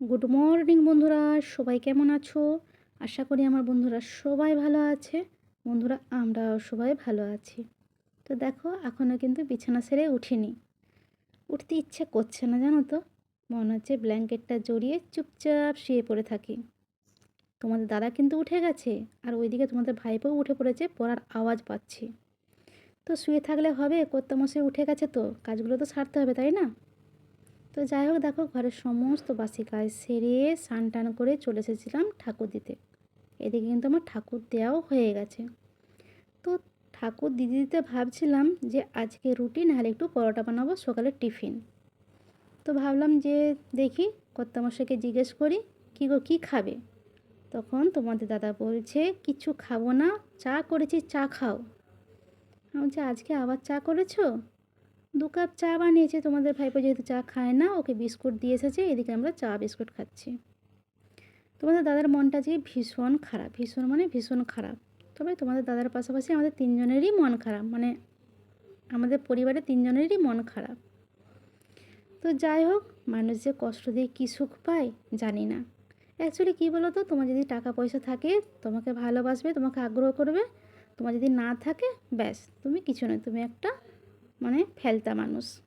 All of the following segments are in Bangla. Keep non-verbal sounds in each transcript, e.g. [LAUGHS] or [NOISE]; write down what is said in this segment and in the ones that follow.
গুড মর্নিং বন্ধুরা। সবাই কেমন আছো? আশা করি আমার বন্ধুরা সবাই ভালো আছে। বন্ধুরা, আমরাও সবাই ভালো আছি। তো দেখো এখনও কিন্তু বিছানা সেরে উঠিনি। উঠতে ইচ্ছে করছে না, জানো তো? মনে হচ্ছে ব্ল্যাঙ্কেটটা জড়িয়ে চুপচাপ শুয়ে পড়ে থাকি। তোমাদের দাদা কিন্তু উঠে গেছে, আর ওইদিকে তোমাদের ভাইপোও উঠে পড়েছে, পড়ার আওয়াজ পাচ্ছি। তো শুয়ে থাকলে হবে, কর্তামশাই উঠে গেছে তো, কাজগুলো তো সারতে হবে, তাই না? তো যাই হোক, দেখো ঘরের সমস্ত বাসি কাজ সেরে স্নান টান করে চলে এসেছিলাম ঠাকুর দিতে। এদিকে কিন্তু আমার ঠাকুর দেওয়াও হয়ে গেছে। তো ঠাকুর দিতে দিতে ভাবছিলাম যে আজকে রুটি, নাহলে একটু পরোটা বানাবো, সকালের টিফিন। তো ভাবলাম যে দেখি, কর্তামশাইকে জিজ্ঞেস করি, কী গো, কী খাবে? তখন তোমাদের দাদা বলছে, কিছু খাব না, চা করেছি, চা খাও। আমি বলছি, আজকে আবার চা করেছ? দু কাপ চা বানিয়েছে, তোমাদের ভাইপো যেহেতু চা খায় না, ওকে বিস্কুট দিয়ে এসেছে, এদিকে আমরা চা বিস্কুট খাচ্ছি। তোমাদের দাদার মনটা যে ভীষণ খারাপ, ভীষণ মানে ভীষণ খারাপ। তবে তোমাদের দাদার পাশাপাশি আমাদের তিনজনেরই মন খারাপ মানে আমাদের পরিবারের তিনজনেরই মন খারাপ। তো যাই হোক, মানুষ যে কষ্ট দিয়ে কী সুখ পায়, জানি না। অ্যাকচুয়ালি কী বলো তো তোমার যদি টাকা পয়সা থাকে, তোমাকে ভালোবাসবে, তোমাকে আগ্রহ করবে, তোমার যদি না থাকে, ব্যাস, তুমি কিছু নয়, তুমি একটা মানে ফেলতা মানুষ।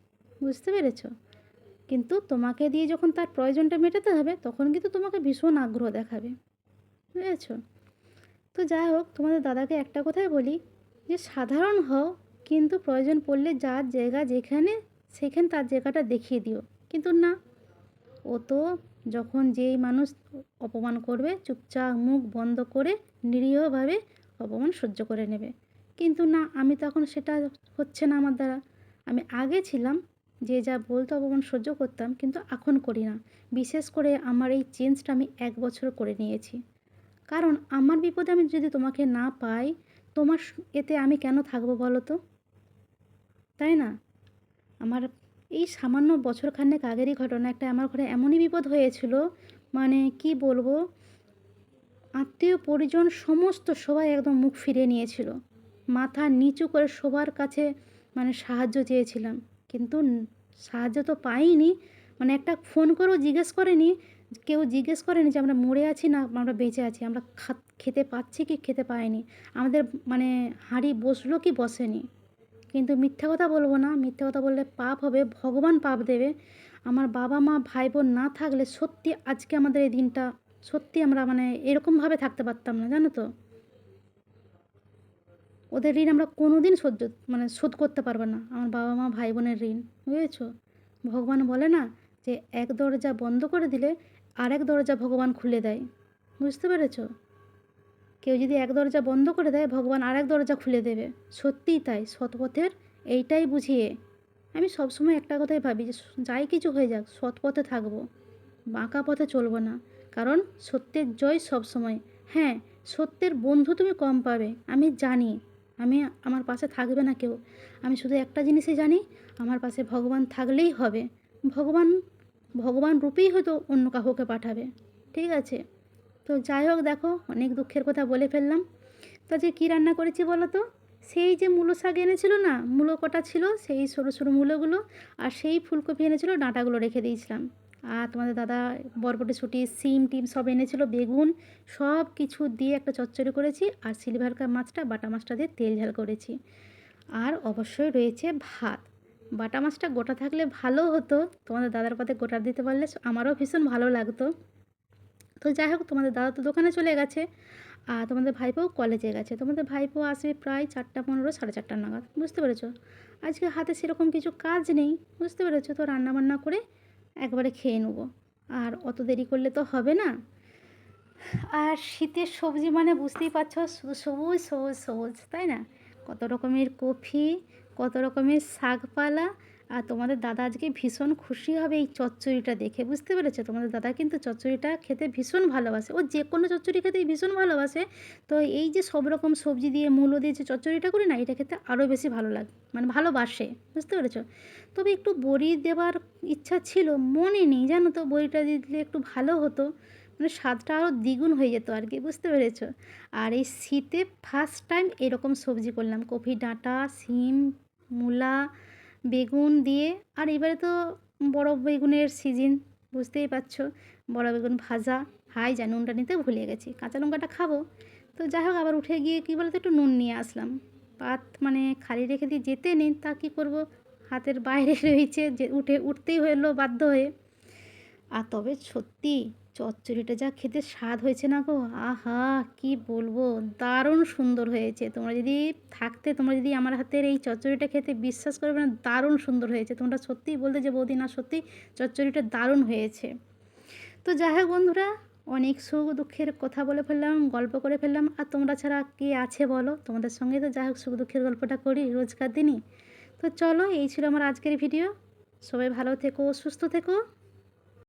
বুঝতে পেরেছ? কিন্তু তোমাকে দিয়ে যখন তার প্রয়োজনটা মেটাতে হবে, তখন কিন্তু তোমাকে ভীষণ আগ্রহ দেখাবে। বুঝেছ? তো যাই হোক, তোমাদের দাদাকে একটা কথাই বলি যে, সাধারণ হও, কিন্তু প্রয়োজন পড়লে যার জায়গা যেখানে, সেখানে তার জায়গাটা দেখিয়ে দিও। কিন্তু না, ও তো যখন যেই মানুষ অপমান করবে, চুপচাপ মুখ বন্ধ করে নিরীহভাবে অপমান সহ্য করে নেবে। কিন্তু না, আমি তখন সেটা হচ্ছে না আমার দ্বারা। আমি আগে ছিলাম যে যা বলতো, অপমান সহ্য করতাম, কিন্তু এখন করি না। বিশেষ করে আমার এই চেঞ্জটা আমি এক বছর করে নিয়েছি। কারণ আমার বিপদে আমি যদি তোমাকে না পাই, তোমার এতে আমি কেন থাকব বলো তো? তাই না? আমার এই সামান্য বছরখানেক আগেরই ঘটনা, একটা আমার ঘরে এমনই বিপদ হয়েছিল মানে কি বলব, আত্মীয় পরিজন সমস্ত সবাই একদম মুখ ফিরিয়ে নিয়েছিল। মাথা নিচু করে সবার কাছে মানে সাহায্য চেয়েছিলাম। কিন্তু সাহায্য তো পাইনি। মানে একটা ফোন করেও জিজ্ঞেস করেনি। কেউ জিজ্ঞেস করেনি যে আমরা মরে আছি না আমরা বেঁচে আছি, আমরা খেতে পাচ্ছি কি খেতে পাইনি। আমাদের মানে হাঁড়ি বসল কি বসেনি। কিন্তু মিথ্যা কথা বলব না, মিথ্যা কথা বললে পাপ হবে, ভগবান পাপ দেবে। আমার বাবা মা ভাই বোন না থাকলে সত্যি আজকে আমাদের এই দিনটা, সত্যি আমরা মানে এরকমভাবে থাকতে পারতাম না, জানো তো? ওদের ঋণ আমরা কোনো দিন সহ্য মানে শোধ করতে পারব না। আমার বাবা মা, ভাই বোনের ঋণ, বুঝেছ? ভগবান বলে না যে এক দরজা বন্ধ করে দিলে আরেক দরজা ভগবান খুলে দেয়। বুঝতে পেরেছ? কেউ যদি এক দরজা বন্ধ করে দেয়, ভগবান আরেক দরজা খুলে দেবে। সত্যিই তাই, সৎপথের এইটাই বুঝিয়ে। আমি সবসময় একটা কথাই ভাবি যে যাই কিছু হয়ে যাক সৎ পথে থাকব, বাঁকা পথে চলবো না। কারণ সত্যের জয় সবসময়। হ্যাঁ সত্যের বন্ধু তুমি কম পাবে, আমি জানি। আমি আমার পাশে থাকবে না কেউ। আমি শুধু একটা জিনিসই জানি, আমার পাশে ভগবান থাকলেই হবে। ভগবান ভগবান রূপেই হয়তো অন্য কাউকে পাঠাবে। ঠিক আছে? তো যাই হোক দেখো, অনেক দুঃখের কথা বলে ফেললাম। তো যে কী রান্না করেছি বলো তো? সেই যে মূলো শাক এনেছিল না, মূলো কটা ছিল, সেই সরু সরু মূলোগুলো আর সেই ফুলকপি এনেছিল, ডাঁটাগুলো রেখে দিয়েছিলাম। আর তোমাদের দাদা বরবটি ছুটি, সিম, টিম সব এনেছিল, বেগুন সব কিছু দিয়ে একটা চচ্চড়ি করেছি আর সিলভার কাপ মাছটা, বাটা মাছটা দিয়ে তেল ঝাল করেছি। আর অবশ্যই রয়েছে ভাত। বাটা মাছটা গোটা থাকলে ভালো হতো, তোমাদের দাদার পাতে গোটা দিতে পারলে আমারও ভীষণ ভালো লাগতো। তো যাই হোক, তোমাদের দাদা তো দোকানে চলে গেছে আর তোমাদের ভাইপোও কলেজে গেছে। তোমাদের ভাইপো আসবে প্রায় চারটা পনেরো, সাড়ে চারটা নাগাদ, বুঝতে পেরেছ? আজকে হাতে সেরকম কিছু কাজ নেই, বুঝতে পেরেছ? তো রান্নাবান্না করে একবারে খেয়ে নেব। আর অত দেরি করলে তো হবে না। আর শীতের সবজি মানে বুঝতেই পারছ, শুধু সবুজ সবুজ সবুজ, তাই না? কত রকমের কফি, কত রকমের শাকপালা আর তোমাদের দাদা আজকে ভীষণ খুশি হবে এই চচ্চড়িটা দেখে। বুঝতে পেরেছ? তোমাদের দাদা কিন্তু চচ্চড়িটা খেতে ভীষণ ভালোবাসে। ও যে কোনো চচ্চড়ি খেতেই ভীষণ ভালোবাসে। তো এই যে সব রকম সবজি দিয়ে মূলো দিয়ে যে চচ্চড়িটা করি না, এটা খেতে আরও বেশি ভালো লাগে মানে ভালোবাসে। বুঝতে পেরেছ? তবে একটু বড়ি দেওয়ার ইচ্ছা ছিল, মনে নেই, জানো তো? বড়িটা দিলে একটু ভালো হতো। মানে স্বাদটা আরও দ্বিগুণ হয়ে যেত আর কি, বুঝতে পেরেছ? আর এই শীতে ফার্স্ট টাইম এরকম সবজি করলাম। কফি ডাঁটা শিম মূলা বেগুন দিয়ে, আর এবারে তো বড় বেগুনের সিজন বুঝতেই পারছ। বড় বেগুন ভাজা, হাই যা, নুনটা নিতে ভুলে গেছি। কাঁচা লঙ্কাটা খাব। তো যাই হোক, আবার উঠে গিয়ে কী বলতো, একটু নুন নিয়ে আসলাম। পাত মানে খালি রেখে দিয়ে যেতে নেই, তা কী করব? হাতের বাইরে [LAUGHS] রয়েছে, যে উঠে, উঠতেই হলো বাধ্য হয়ে। আর তবে সত্যি চচ্চড়িটা যা খেতে স্বাদ হয়েছে না গো। আহা, কি বলব? দারুণ সুন্দর হয়েছে। তোমরা যদি থাকতে, তোমরা যদি আমার হাতের এই চচ্চড়িটা খেতে বিশ্বাস করবে না, দারুণ সুন্দর হয়েছে। তোমরা সত্যিই বলতে যে বৌদি, না সত্যি চচ্চড়িটা দারুণ হয়েছে। তো যাই হোক বন্ধুরা, অনেক সুখ দুঃখের কথা বলে ফেললাম, গল্প করে ফেললাম। আর তোমরা ছাড়া কে আছে বলো? তোমাদের সঙ্গে তো যাই হোক সুখ দুঃখের গল্পটা করি রোজকার দিনই। তো চলো, এই ছিল আমার আজকের ভিডিও। সবাই ভালো থেকো, সুস্থ থেকো।